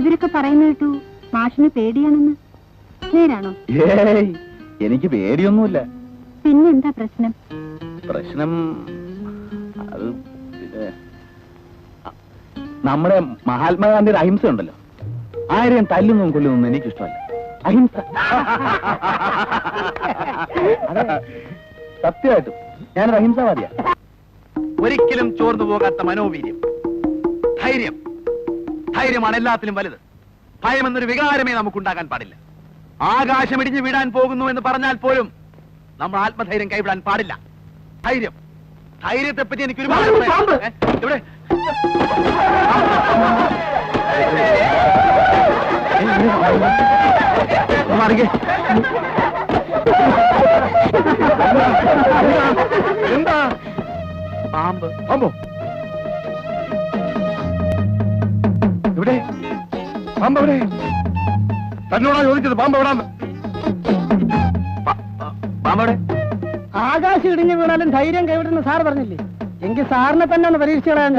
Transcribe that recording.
ഇവരൊക്കെ പറയുന്ന കേട്ടു മാഷിന് പേടിയാണെന്ന്. നേരാണോ? ഏയ് എനിക്ക് പേടിയൊന്നുമില്ല. പിന്നെന്താ പ്രശ്നം? പ്രശ്നം അത് പിന്നെ, അ- നമ്മുടെ മഹാത്മാഗാന്ധിയുടെ അഹിംസ ഉണ്ടല്ലോ. ആരെയും തല്ലുന്നതും കൊല്ലുന്നതും എനിക്കിഷ്ടമല്ല. അഹിംസ. അതെ, സത്യമായിട്ടും. ഞാനൊരു അഹിംസവാദിയാ ഒരിക്കലും ചോർന്നു പോകാത്ത മനോവീര്യം. ധൈര്യം. ധൈര്യമാണ് എല്ലാത്തിലും വലുത്. ഭയം എന്നൊരു വികാരമേ നമുക്കുണ്ടാകാൻ പാടില്ല. ആകാശം ഇടിഞ്ഞു വീഴാൻ പോകുന്നു എന്ന് പറഞ്ഞാൽ പോലും നമ്മൾ ആത്മധൈര്യം കൈവിടാൻ പാടില്ല. ധൈര്യം. ധൈര്യത്തെ പറ്റി എനിക്ക് ഒരുപാട് ഇവിടെ. എന്താ? പാമ്പ് പാമ്പോ ഇവിടെ പാമ്പവിടെ തന്നോടാ ചോദിച്ചത് പാമ്പവിടാന്ന് പാമ്പവിടെ ആകാശം ഇടിഞ്ഞു വീണാലും ധൈര്യം കൈവിടുന്ന സാർ പറഞ്ഞില്ലേ? എങ്കിൽ സാറിനെ തന്നെ ഒന്ന് പരീക്ഷിച്ചു കളയാൻ